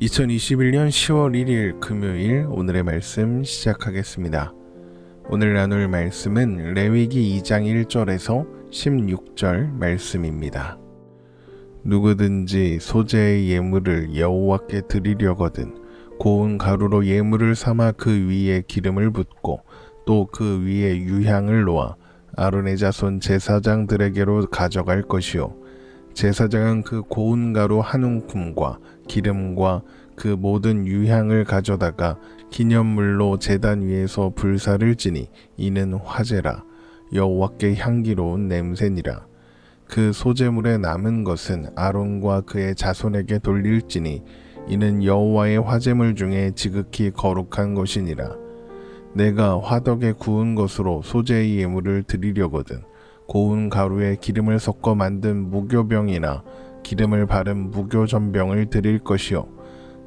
2021년 10월 1일 금요일 오늘의 말씀 시작하겠습니다. 오늘 나눌 말씀은 레위기 2장 1절에서 16절 말씀입니다. 누구든지 소재의 예물을 여호와께 드리려거든 고운 가루로 예물을 삼아 그 위에 기름을 붓고 또 그 위에 유향을 놓아 아론의 자손 제사장들에게로 가져갈 것이요 제사장은 그 고운 가루 한 움큼과 기름과 그 모든 유향을 가져다가 기념물로 제단 위에서 불사를 지니 이는 화제라. 여호와께 향기로운 냄새니라. 그 소재물에 남은 것은 아론과 그의 자손에게 돌릴지니 이는 여호와의 화제물 중에 지극히 거룩한 것이니라. 내가 화덕에 구운 것으로 소재의 예물을 드리려거든 고운 가루에 기름을 섞어 만든 무교병이나 기름을 바른 무교전병을 드릴 것이요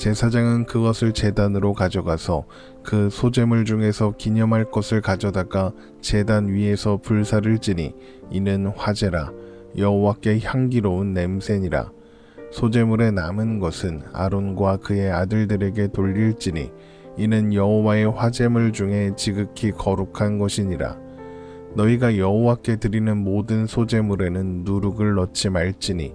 제사장은 그것을 제단으로 가져가서 그 소재물 중에서 기념할 것을 가져다가 제단 위에서 불사를 지니 이는 화제라 여호와께 향기로운 냄새니라. 소재물에 남은 것은 아론과 그의 아들들에게 돌릴지니 이는 여호와의 화재물 중에 지극히 거룩한 것이니라. 너희가 여호와께 드리는 모든 소재물에는 누룩을 넣지 말지니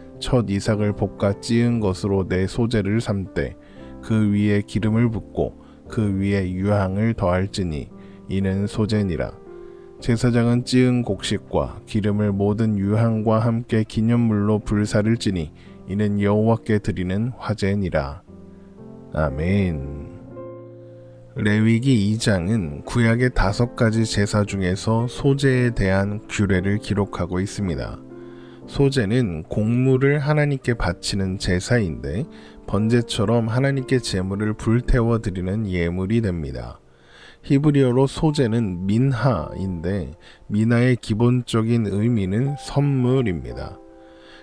첫 이삭을 볶아 찌은 것으로 내 소재를 삼되 그 위에 기름을 붓고 그 위에 유향을 더할지니 이는 소재니라 제사장은 찌은 곡식과 기름을 모든 유향과 함께 기념물로 불사를 지니 이는 여호와께 드리는 화제니라 아멘. 레위기 2장은 구약의 다섯 가지 제사 중에서 소재에 대한 규례를 기록하고 있습니다. 소재는 곡물을 하나님께 바치는 제사인데 번제처럼 하나님께 제물을 불태워 드리는 예물이 됩니다. 히브리어로 소재는 민하인데 민하의 기본적인 의미는 선물입니다.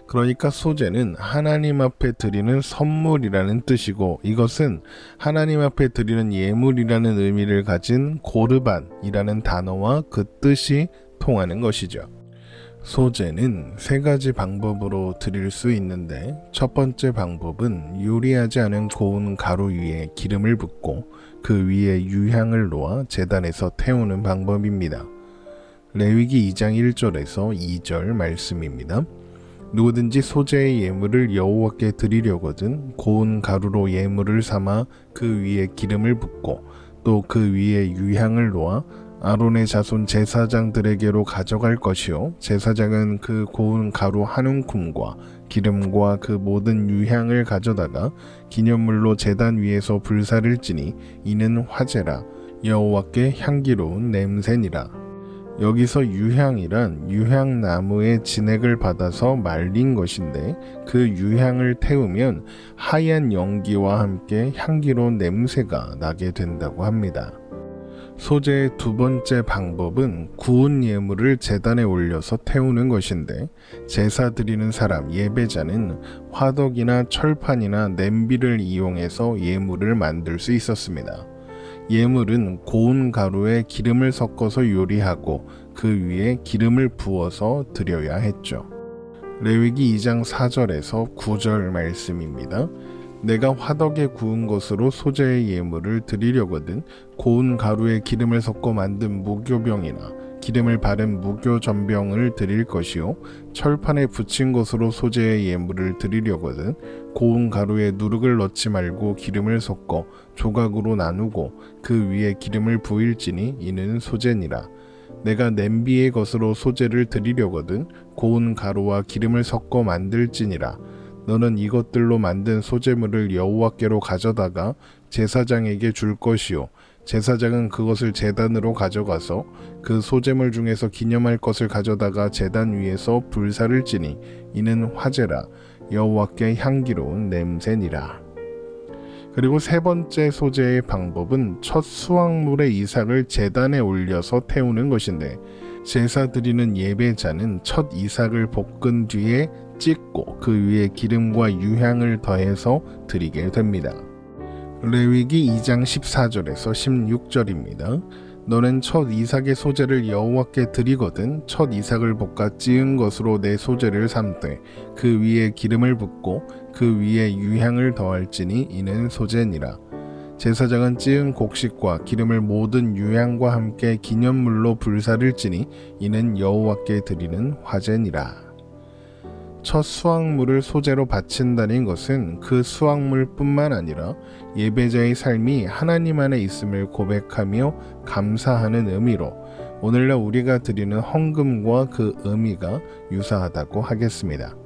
그러니까 소재는 하나님 앞에 드리는 선물이라는 뜻이고 이것은 하나님 앞에 드리는 예물이라는 의미를 가진 고르반이라는 단어와 그 뜻이 통하는 것이죠. 소재는 세 가지 방법으로 드릴 수 있는데 첫 번째 방법은 요리하지 않은 고운 가루 위에 기름을 붓고 그 위에 유향을 놓아 재단에서 태우는 방법입니다. 레위기 2장 1절에서 2절 말씀입니다. 누구든지 소재의 예물을 여호와께 드리려거든 고운 가루로 예물을 삼아 그 위에 기름을 붓고 또 그 위에 유향을 놓아 아론의 자손 제사장들에게로 가져갈 것이요. 제사장은 그 고운 가루 한 움큼과 기름과 그 모든 유향을 가져다가 기념물로 제단 위에서 불사를 지니 이는 화제라. 여호와께 향기로운 냄새니라. 여기서 유향이란 유향나무의 진액을 받아서 말린 것인데 그 유향을 태우면 하얀 연기와 함께 향기로운 냄새가 나게 된다고 합니다. 소재의 두 번째 방법은 구운 예물을 재단에 올려서 태우는 것인데 제사 드리는 사람 예배자는 화덕이나 철판이나 냄비를 이용해서 예물을 만들 수 있었습니다. 예물은 고운 가루에 기름을 섞어서 요리하고 그 위에 기름을 부어서 드려야 했죠. 레위기 2장 4절에서 9절 말씀입니다. 내가 화덕에 구운 것으로 소재의 예물을 드리려거든 고운 가루에 기름을 섞어 만든 무교병이나 기름을 바른 무교 전병을 드릴 것이요. 철판에 붙인 것으로 소재의 예물을 드리려거든 고운 가루에 누룩을 넣지 말고 기름을 섞어 조각으로 나누고 그 위에 기름을 부일지니 이는 소재니라. 내가 냄비의 것으로 소재를 드리려거든 고운 가루와 기름을 섞어 만들지니라 너는 이것들로 만든 소재물을 여호와께로 가져다가 제사장에게 줄 것이요 제사장은 그것을 제단으로 가져가서 그 소재물 중에서 기념할 것을 가져다가 제단 위에서 불사를 지니 이는 화제라 여호와께 향기로운 냄새니라. 그리고 세 번째 소재의 방법은 첫 수확물의 이삭을 제단에 올려서 태우는 것인데 제사 드리는 예배자는 첫 이삭을 볶은 뒤에 찢고 그 위에 기름과 유향을 더해서 드리게 됩니다. 레위기 2장 14절에서 16절입니다. 너는 첫 이삭의 소재를 여호와께 드리거든 첫 이삭을 볶아 찌은 것으로 내 소재를 삼되 그 위에 기름을 붓고 그 위에 유향을 더할지니 이는 소재니라 제사장은 찌은 곡식과 기름을 모든 유향과 함께 기념물로 불사를 지니 이는 여호와께 드리는 화제니라 첫 수확물을 소재로 바친다는 것은 그 수확물뿐만 아니라 예배자의 삶이 하나님 안에 있음을 고백하며 감사하는 의미로 오늘날 우리가 드리는 헌금과 그 의미가 유사하다고 하겠습니다.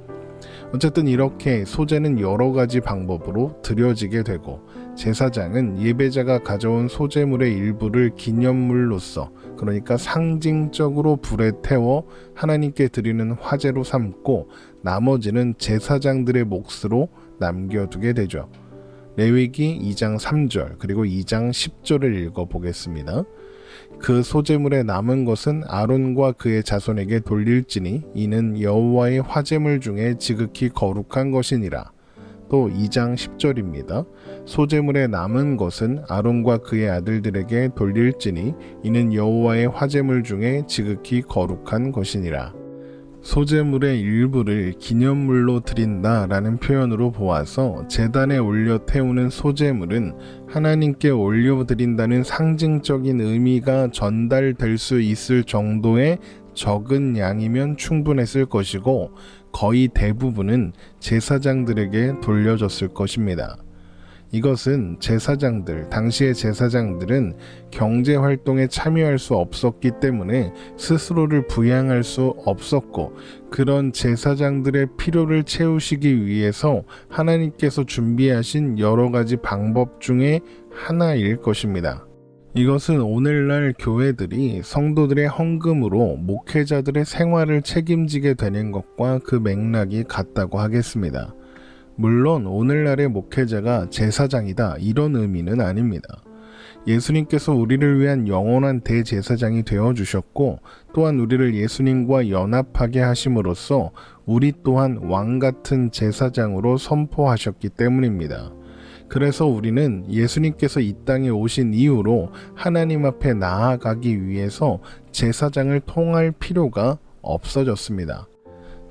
어쨌든 이렇게 소재는 여러 가지 방법으로 드려지게 되고 제사장은 예배자가 가져온 소재물의 일부를 기념물로서 그러니까 상징적으로 불에 태워 하나님께 드리는 화제로 삼고 나머지는 제사장들의 몫으로 남겨두게 되죠. 레위기 2장 3절 그리고 2장 10절을 읽어 보겠습니다. 그 소재물에 남은 것은 아론과 그의 자손에게 돌릴지니 이는 여호와의 화재물 중에 지극히 거룩한 것이니라. 또 2장 10절입니다. 소재물에 남은 것은 아론과 그의 아들들에게 돌릴지니 이는 여호와의 화재물 중에 지극히 거룩한 것이니라. 소재물의 일부를 기념물로 드린다라는 표현으로 보아서 재단에 올려 태우는 소재물은 하나님께 올려 드린다는 상징적인 의미가 전달될 수 있을 정도의 적은 양이면 충분했을 것이고 거의 대부분은 제사장들에게 돌려졌을 것입니다. 이것은 제사장들, 당시의 제사장들은 경제 활동에 참여할 수 없었기 때문에 스스로를 부양할 수 없었고 그런 제사장들의 필요를 채우시기 위해서 하나님께서 준비하신 여러 가지 방법 중에 하나일 것입니다. 이것은 오늘날 교회들이 성도들의 헌금으로 목회자들의 생활을 책임지게 되는 것과 그 맥락이 같다고 하겠습니다. 물론 오늘날의 목회자가 제사장이다 이런 의미는 아닙니다. 예수님께서 우리를 위한 영원한 대제사장이 되어 주셨고 또한 우리를 예수님과 연합하게 하심으로써 우리 또한 왕 같은 제사장으로 선포하셨기 때문입니다. 그래서 우리는 예수님께서 이 땅에 오신 이후로 하나님 앞에 나아가기 위해서 제사장을 통할 필요가 없어졌습니다.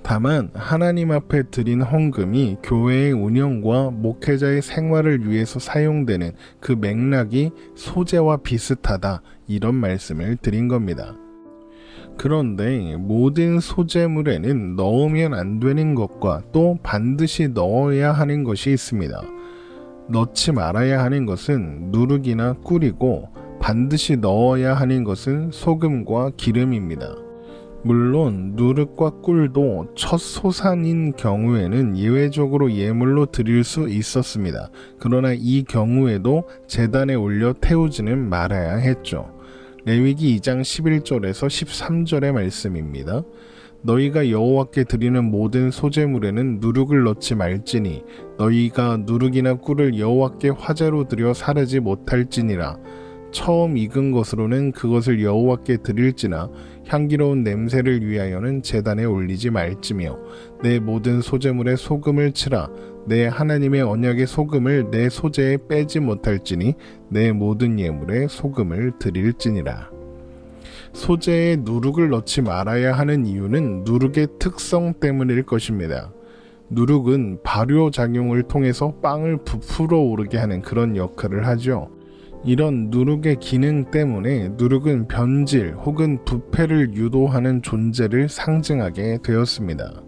다만 하나님 앞에 드린 헌금이 교회의 운영과 목회자의 생활을 위해서 사용되는 그 맥락이 소재와 비슷하다 이런 말씀을 드린 겁니다. 그런데 모든 소재물에는 넣으면 안 되는 것과 또 반드시 넣어야 하는 것이 있습니다. 넣지 말아야 하는 것은 누룩이나 꿀이고 반드시 넣어야 하는 것은 소금과 기름입니다. 물론 누룩과 꿀도 첫 소산인 경우에는 예외적으로 예물로 드릴 수 있었습니다. 그러나 이 경우에도 재단에 올려 태우지는 말아야 했죠. 레위기 2장 11절에서 13절의 말씀입니다. 너희가 여호와께 드리는 모든 소재물에는 누룩을 넣지 말지니 너희가 누룩이나 꿀을 여호와께 화제로 드려 사르지 못할지니라 처음 익은 것으로는 그것을 여호와께 드릴지나 향기로운 냄새를 위하여는 제단에 올리지 말지며 내 모든 소재물에 소금을 치라 내 하나님의 언약의 소금을 내 소재에 빼지 못할지니 내 모든 예물에 소금을 드릴지니라 소재에 누룩을 넣지 말아야 하는 이유는 누룩의 특성 때문일 것입니다. 누룩은 발효 작용을 통해서 빵을 부풀어 오르게 하는 그런 역할을 하죠. 이런 누룩의 기능 때문에 누룩은 변질 혹은 부패를 유도하는 존재를 상징하게 되었습니다.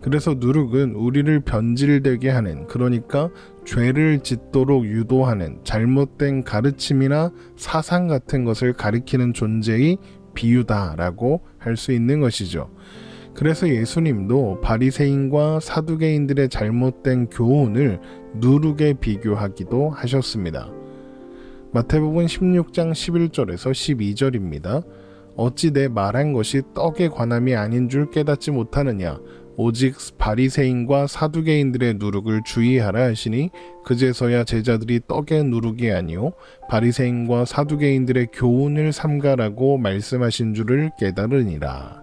그래서 누룩은 우리를 변질되게 하는 그러니까 죄를 짓도록 유도하는 잘못된 가르침이나 사상 같은 것을 가리키는 존재의 비유다라고 할 수 있는 것이죠. 그래서 예수님도 바리새인과 사두개인들의 잘못된 교훈을 누룩에 비교하기도 하셨습니다. 마태복음 16장 11절에서 12절입니다. 어찌 내 말한 것이 떡의 관함이 아닌 줄 깨닫지 못하느냐 오직 바리새인과 사두개인들의 누룩을 주의하라 하시니 그제서야 제자들이 떡의 누룩이 아니요 바리새인과 사두개인들의 교훈을 삼가라고 말씀하신 줄을 깨달으니라.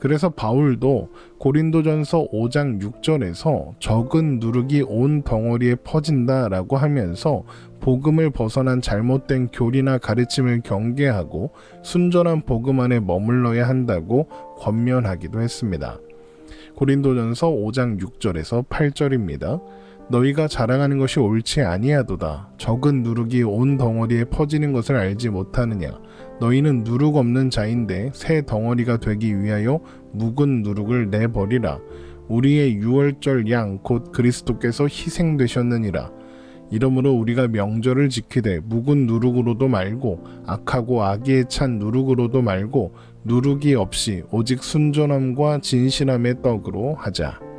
그래서 바울도 고린도전서 5장 6절에서 적은 누룩이 온 덩어리에 퍼진다라고 하면서 복음을 벗어난 잘못된 교리나 가르침을 경계하고 순전한 복음 안에 머물러야 한다고 권면하기도 했습니다. 고린도전서 5장 6절에서 8절입니다. 너희가 자랑하는 것이 옳지 아니하도다. 적은 누룩이 온 덩어리에 퍼지는 것을 알지 못하느냐. 너희는 누룩 없는 자인데 새 덩어리가 되기 위하여 묵은 누룩을 내버리라. 우리의 유월절 양 곧 그리스도께서 희생되셨느니라. 이러므로 우리가 명절을 지키되 묵은 누룩으로도 말고 악하고 악의에 찬 누룩으로도 말고 누룩이 없이 오직 순전함과 진실함의 떡으로 하자.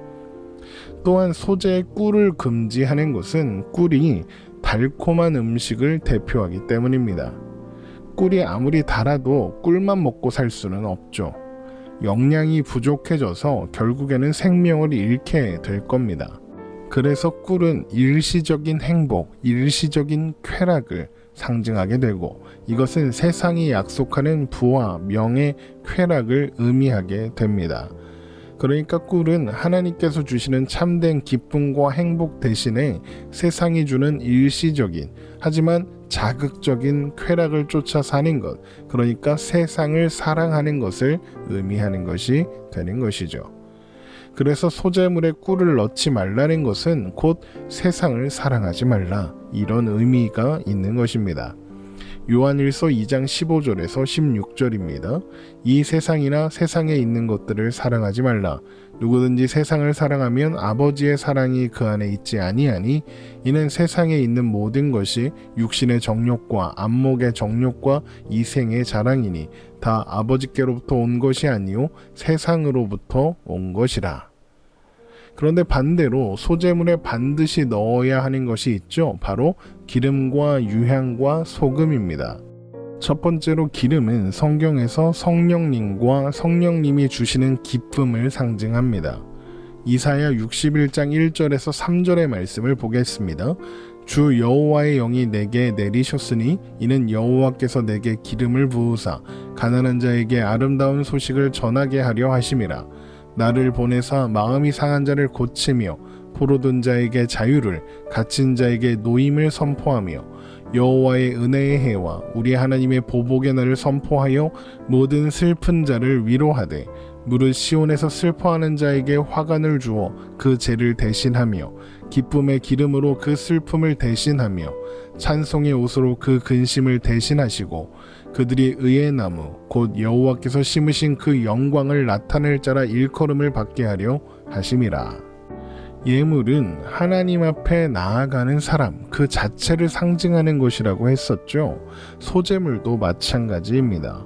또한 소재의 꿀을 금지하는 것은 꿀이 달콤한 음식을 대표하기 때문입니다. 꿀이 아무리 달아도 꿀만 먹고 살 수는 없죠. 영양이 부족해져서 결국에는 생명을 잃게 될 겁니다. 그래서 꿀은 일시적인 행복, 일시적인 쾌락을 상징하게 되고 이것은 세상이 약속하는 부와 명예, 쾌락을 의미하게 됩니다. 그러니까 꿀은 하나님께서 주시는 참된 기쁨과 행복 대신에 세상이 주는 일시적인 하지만 자극적인 쾌락을 쫓아 사는 것, 그러니까 세상을 사랑하는 것을 의미하는 것이 되는 것이죠. 그래서 소재물에 꿀을 넣지 말라는 것은 곧 세상을 사랑하지 말라 이런 의미가 있는 것입니다. 요한일서 2장 15절에서 16절입니다. 이 세상이나 세상에 있는 것들을 사랑하지 말라. 누구든지 세상을 사랑하면 아버지의 사랑이 그 안에 있지 아니하니 이는 세상에 있는 모든 것이 육신의 정욕과 안목의 정욕과 이생의 자랑이니 다 아버지께로부터 온 것이 아니요 세상으로부터 온 것이라. 그런데 반대로 소재물에 반드시 넣어야 하는 것이 있죠. 바로 기름과 유향과 소금입니다. 첫 번째로 기름은 성경에서 성령님과 성령님이 주시는 기쁨을 상징합니다. 이사야 61장 1절에서 3절의 말씀을 보겠습니다. 주 여호와의 영이 내게 내리셨으니 이는 여호와께서 내게 기름을 부으사 가난한 자에게 아름다운 소식을 전하게 하려 하심이라 나를 보내사 마음이 상한 자를 고치며 포로든 자에게 자유를 갇힌 자에게 노임을 선포하며 여호와의 은혜의 해와 우리 하나님의 보복의 날을 선포하여 모든 슬픈 자를 위로하되 무릇 시온에서 슬퍼하는 자에게 화관을 주어 그 죄를 대신하며 기쁨의 기름으로 그 슬픔을 대신하며 찬송의 옷으로 그 근심을 대신하시고 그들이 의의 나무 곧 여호와께서 심으신 그 영광을 나타낼 자라 일컬음을 받게 하려 하심이라. 예물은 하나님 앞에 나아가는 사람 그 자체를 상징하는 것이라고 했었죠. 소재물도 마찬가지입니다.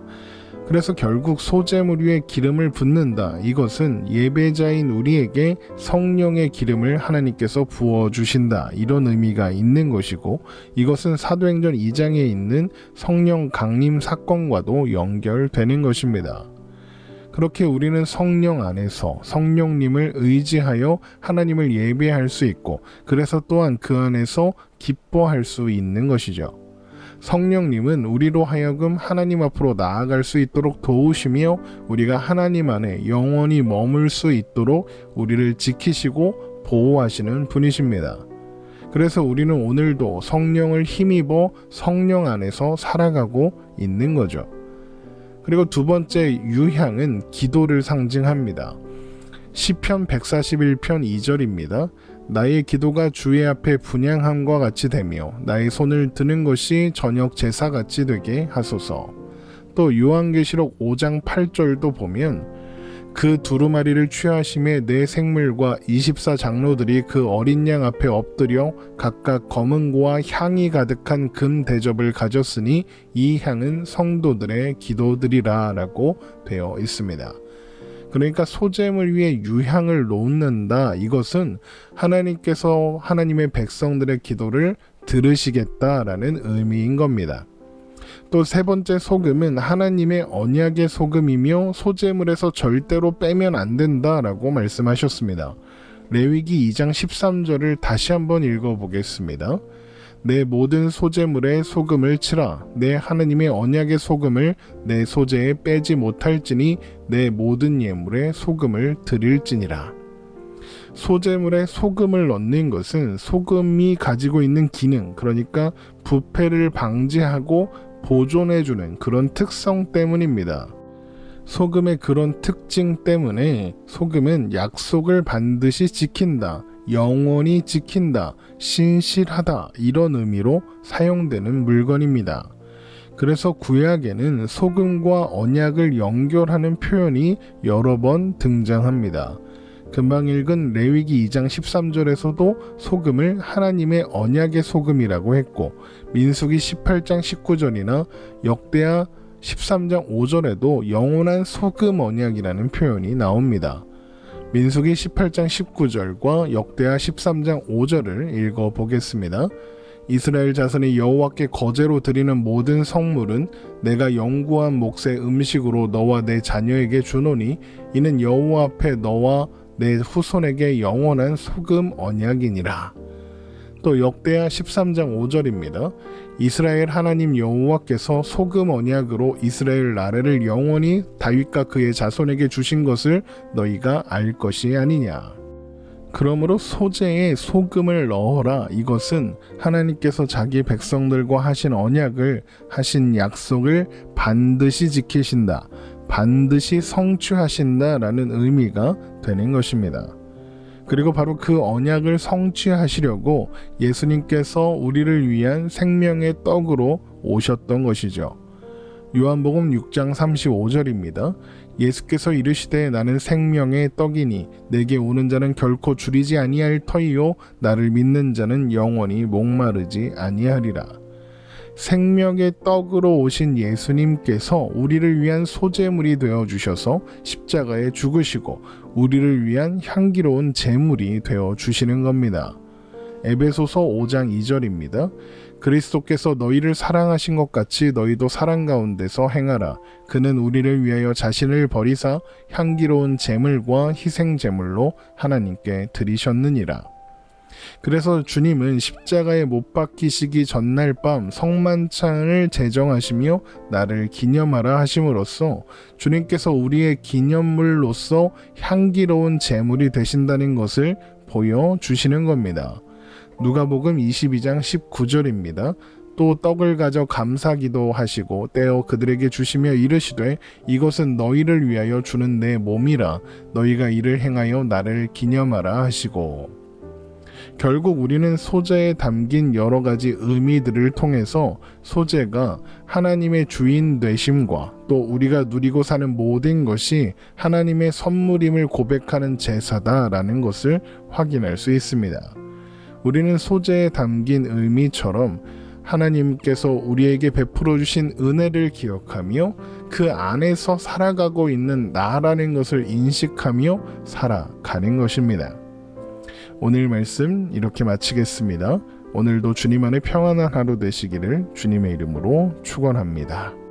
그래서 결국 소재물 위에 기름을 붓는다. 이것은 예배자인 우리에게 성령의 기름을 하나님께서 부어 주신다. 이런 의미가 있는 것이고 이것은 사도행전 2장에 있는 성령 강림 사건과도 연결되는 것입니다. 그렇게 우리는 성령 안에서 성령님을 의지하여 하나님을 예배할 수 있고 그래서 또한 그 안에서 기뻐할 수 있는 것이죠. 성령님은 우리로 하여금 하나님 앞으로 나아갈 수 있도록 도우시며 우리가 하나님 안에 영원히 머물 수 있도록 우리를 지키시고 보호하시는 분이십니다. 그래서 우리는 오늘도 성령을 힘입어 성령 안에서 살아가고 있는 거죠. 그리고 두 번째 유향은 기도를 상징합니다. 시편 141편 2절입니다. 나의 기도가 주의 앞에 분양함과 같이 되며 나의 손을 드는 것이 저녁 제사 같이 되게 하소서. 또 요한계시록 5장 8절도 보면 그 두루마리를 취하심에 네 생물과 24 장로들이 그 어린 양 앞에 엎드려 각각 검은고와 향이 가득한 금 대접을 가졌으니 이 향은 성도들의 기도들이라라고 되어 있습니다. 그러니까 소잼을 위해 유향을 놓는다. 이것은 하나님께서 하나님의 백성들의 기도를 들으시겠다라는 의미인 겁니다. 또 세 번째 소금은 하나님의 언약의 소금이며 소재물에서 절대로 빼면 안 된다라고 말씀하셨습니다. 레위기 2장 13절을 다시 한번 읽어보겠습니다. 내 모든 소재물에 소금을 치라. 내 하나님의 언약의 소금을 내 소재에 빼지 못할지니 내 모든 예물에 소금을 드릴지니라. 소재물에 소금을 넣는 것은 소금이 가지고 있는 기능, 그러니까 부패를 방지하고 보존해주는 그런 특성 때문입니다. 소금의 그런 특징 때문에 소금은 약속을 반드시 지킨다, 영원히 지킨다, 신실하다 이런 의미로 사용되는 물건입니다. 그래서 구약에는 소금과 언약을 연결하는 표현이 여러 번 등장합니다. 금방 읽은 레위기 2장 13절에서도 소금을 하나님의 언약의 소금이라고 했고 민수기 18장 19절이나 역대하 13장 5절에도 영원한 소금 언약이라는 표현이 나옵니다. 민수기 18장 19절과 역대하 13장 5절을 읽어 보겠습니다. 이스라엘 자손이 여호와께 거제로 드리는 모든 성물은 내가 영구한 몫의 음식으로 너와 내 자녀에게 주노니 이는 여호와 앞에 너와 내 후손에게 영원한 소금 언약이니라. 또 역대하 13장 5절입니다. 이스라엘 하나님 여호와께서 소금 언약으로 이스라엘 나라를 영원히 다윗과 그의 자손에게 주신 것을 너희가 알 것이 아니냐. 그러므로 소재에 소금을 넣어라. 이것은 하나님께서 자기 백성들과 하신 언약을 하신 약속을 반드시 지키신다. 반드시 성취하신다라는 의미가 되는 것입니다. 그리고 바로 그 언약을 성취하시려고 예수님께서 우리를 위한 생명의 떡으로 오셨던 것이죠. 요한복음 6장 35절입니다. 예수께서 이르시되 나는 생명의 떡이니 내게 오는 자는 결코 줄이지 아니할 터이요 나를 믿는 자는 영원히 목마르지 아니하리라. 생명의 떡으로 오신 예수님께서 우리를 위한 소재물이 되어 주셔서 십자가에 죽으시고 우리를 위한 향기로운 제물이 되어 주시는 겁니다. 에베소서 5장 2절입니다. 그리스도께서 너희를 사랑하신 것 같이 너희도 사랑 가운데서 행하라. 그는 우리를 위하여 자신을 버리사 향기로운 제물과 희생 제물로 하나님께 드리셨느니라. 그래서 주님은 십자가에 못 박히시기 전날 밤 성만찬을 제정하시며 나를 기념하라 하심으로써 주님께서 우리의 기념물로서 향기로운 제물이 되신다는 것을 보여 주시는 겁니다. 누가복음 22장 19절입니다. 또 떡을 가져 감사기도 하시고 떼어 그들에게 주시며 이르시되 이것은 너희를 위하여 주는 내 몸이라 너희가 이를 행하여 나를 기념하라 하시고 결국 우리는 소재에 담긴 여러 가지 의미들을 통해서 소재가 하나님의 주인 되심과 또 우리가 누리고 사는 모든 것이 하나님의 선물임을 고백하는 제사다라는 것을 확인할 수 있습니다. 우리는 소재에 담긴 의미처럼 하나님께서 우리에게 베풀어 주신 은혜를 기억하며 그 안에서 살아가고 있는 나라는 것을 인식하며 살아가는 것입니다. 오늘 말씀 이렇게 마치겠습니다. 오늘도 주님 안에 평안한 하루 되시기를 주님의 이름으로 축원합니다.